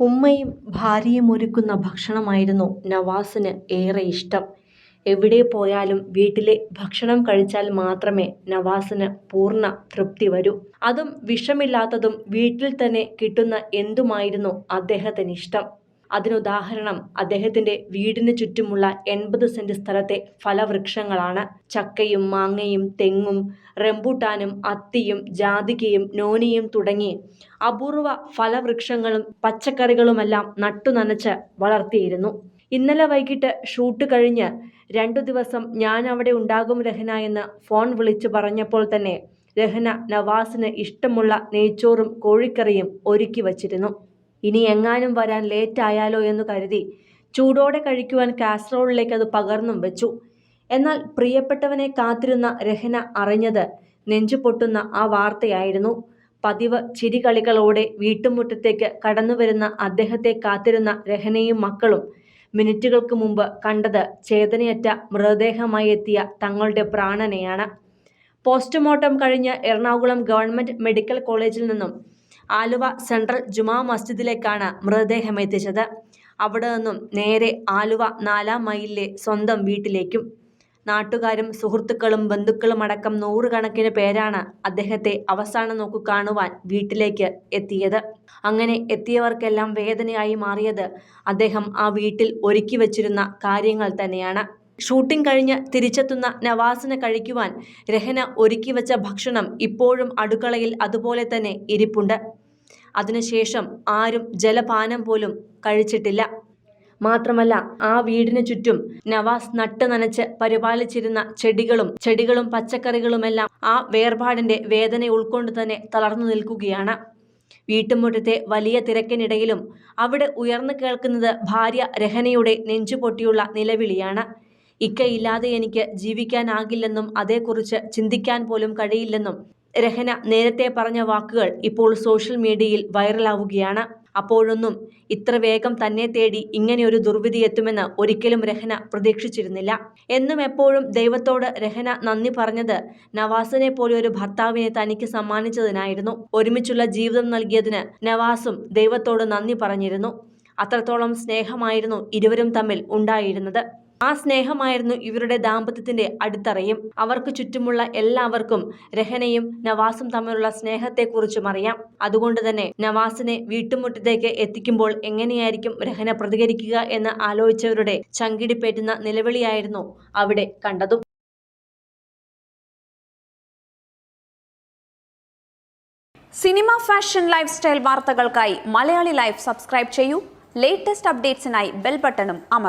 ഉമ്മയും ഭാര്യയും ഒരുക്കുന്ന ഭക്ഷണമായിരുന്നു നവാസിന് ഏറെ ഇഷ്ടം. എവിടെ പോയാലും വീട്ടിലെ ഭക്ഷണം കഴിച്ചാൽ മാത്രമേ നവാസിന് പൂർണ തൃപ്തി വരൂ. അതും വിഷമില്ലാത്തതും വീട്ടിൽ തന്നെ കിട്ടുന്ന എന്തുമായിരുന്നു അദ്ദേഹത്തിനിഷ്ടം. അതിനുദാഹരണം അദ്ദേഹത്തിന്റെ വീടിന് ചുറ്റുമുള്ള എൺപത് സെന്റ് സ്ഥലത്തെ ഫലവൃക്ഷങ്ങളാണ്. ചക്കയും മാങ്ങയും തെങ്ങും റംബൂട്ടാനും അത്തിയും ജാതികയും നോനിയും തുടങ്ങി അപൂർവ ഫലവൃക്ഷങ്ങളും പച്ചക്കറികളുമെല്ലാം നട്ടുനനച്ച് വളർത്തിയിരുന്നു. ഇന്നലെ വൈകിട്ട് ഷൂട്ട് കഴിഞ്ഞ് രണ്ടു ദിവസം ഞാൻ അവിടെ ഉണ്ടാകും രഹന എന്ന് ഫോൺ വിളിച്ചു പറഞ്ഞപ്പോൾ തന്നെ രഹന നവാസിന് ഇഷ്ടമുള്ള നെയ്ച്ചോറും കോഴിക്കറിയും ഒരുക്കി വച്ചിരുന്നു. ഇനി എങ്ങാനും വരാൻ ലേറ്റ് ആയാലോ എന്ന് കരുതി ചൂടോടെ കഴിക്കുവാൻ കാസറോളിലേക്ക് അത് പകർന്നും വെച്ചു. എന്നാൽ പ്രിയപ്പെട്ടവനെ കാത്തിരുന്ന രഹന അറിഞ്ഞത് നെഞ്ചു പൊട്ടുന്ന ആ വാർത്തയായിരുന്നു. പതിവ് ചിരികളികളോടെ വീട്ടുമുറ്റത്തേക്ക് കടന്നുവരുന്ന അദ്ദേഹത്തെ കാത്തിരുന്ന രഹനയും മക്കളും മിനിറ്റുകൾക്ക് മുമ്പ് കണ്ടത് ചേതനയറ്റ മൃതദേഹമായി എത്തിയ തങ്ങളുടെ പ്രാണനെയാണ്. പോസ്റ്റ്മോർട്ടം കഴിഞ്ഞ് എറണാകുളം ഗവൺമെന്റ് മെഡിക്കൽ കോളേജിൽ നിന്നും ആലുവ സെൻട്രൽ ജുമാ മസ്ജിദിലേക്കാണ് മൃതദേഹം എത്തിച്ചത് അവിടെ നിന്നും നേരെ ആലുവ നാലാം മൈലിലെ സ്വന്തം വീട്ടിലേക്കും. നാട്ടുകാരും സുഹൃത്തുക്കളും ബന്ധുക്കളും അടക്കം നൂറുകണക്കിന് പേരാണ് അദ്ദേഹത്തെ അവസാന നോക്കു കാണുവാൻ വീട്ടിലേക്ക് എത്തിയത്. അങ്ങനെ എത്തിയവർക്കെല്ലാം വേദനയായി മാറിയത് അദ്ദേഹം ആ വീട്ടിൽ ഒരുക്കി വച്ചിരുന്ന കാര്യങ്ങൾ തന്നെയാണ്. ഷൂട്ടിംഗ് കഴിഞ്ഞ് തിരിച്ചെത്തുന്ന നവാസിന് കഴിക്കുവാൻ രഹന ഒരുക്കി വെച്ച ഭക്ഷണം ഇപ്പോഴും അടുക്കളയിൽ അതുപോലെ തന്നെ ഇരിപ്പുണ്ട്. അതിനുശേഷം ആരും ജലപാനം പോലും കഴിച്ചിട്ടില്ല. മാത്രമല്ല ആ വീടിന് ചുറ്റും നവാസ് നട്ട് നനച്ച് പരിപാലിച്ചിരുന്ന ചെടികളും ചെടികളും പച്ചക്കറികളുമെല്ലാം ആ വേർപാടിന്റെ വേദന ഉൾക്കൊണ്ട് തന്നെ തളർന്നു നിൽക്കുകയാണ്. വീട്ടുമുറ്റത്തെ വലിയ തിരക്കിനിടയിലും അവിടെ ഉയർന്നു കേൾക്കുന്നത് ഭാര്യ രഹനയുടെ നെഞ്ചുപൊട്ടിയുള്ള നിലവിളിയാണ്. ഇക്കയില്ലാതെ എനിക്ക് ജീവിക്കാനാകില്ലെന്നും അതേക്കുറിച്ച് ചിന്തിക്കാൻ പോലും കഴിയില്ലെന്നും രഹന നേരത്തെ പറഞ്ഞ വാക്കുകൾ ഇപ്പോൾ സോഷ്യൽ മീഡിയയിൽ വൈറലാവുകയാണ്. അപ്പോഴൊന്നും ഇത്ര വേഗം തന്നെ തേടി ഇങ്ങനെയൊരു ദുർവിധി എത്തുമെന്ന് ഒരിക്കലും രഹന പ്രതീക്ഷിച്ചിരുന്നില്ല. എന്നും എപ്പോഴും ദൈവത്തോട് രഹന നന്ദി പറഞ്ഞത് നവാസിനെ പോലെ ഒരു ഭർത്താവിനെ തനിക്ക് സമ്മാനിച്ചതിനായിരുന്നു. ഒരുമിച്ചുള്ള ജീവിതം നൽകിയതിന് നവാസും ദൈവത്തോട് നന്ദി പറഞ്ഞിരുന്നു. അത്രത്തോളം സ്നേഹമായിരുന്നു ഇരുവരും തമ്മിൽ ഉണ്ടായിരുന്നത്. ആ സ്നേഹമായിരുന്നു ഇവരുടെ ദാമ്പത്യത്തിന്റെ അടിത്തറയും. അവർക്ക് ചുറ്റുമുള്ള എല്ലാവർക്കും രഹനയും നവാസും തമ്മിലുള്ള സ്നേഹത്തെക്കുറിച്ചുമറിയാം. അതുകൊണ്ട് തന്നെ നവാസിനെ വീട്ടുമുറ്റത്തേക്ക് എത്തിക്കുമ്പോൾ എങ്ങനെയായിരിക്കും രഹന പ്രതികരിക്കുക എന്ന് ആലോചിച്ചവരുടെ ചങ്കിടിപ്പേറ്റുന്ന നിലവിളിയായിരുന്നു അവിടെ കണ്ടതും. സിനിമ ഫാഷൻ ലൈഫ് സ്റ്റൈൽ വാർത്തകൾക്കായി മലയാളി ലൈഫ് സബ്സ്ക്രൈബ് ചെയ്യൂ ലേറ്റസ്റ്റ് അപ്ഡേറ്റ്സിനായി ബെൽ ബട്ടണും അമർത്തുക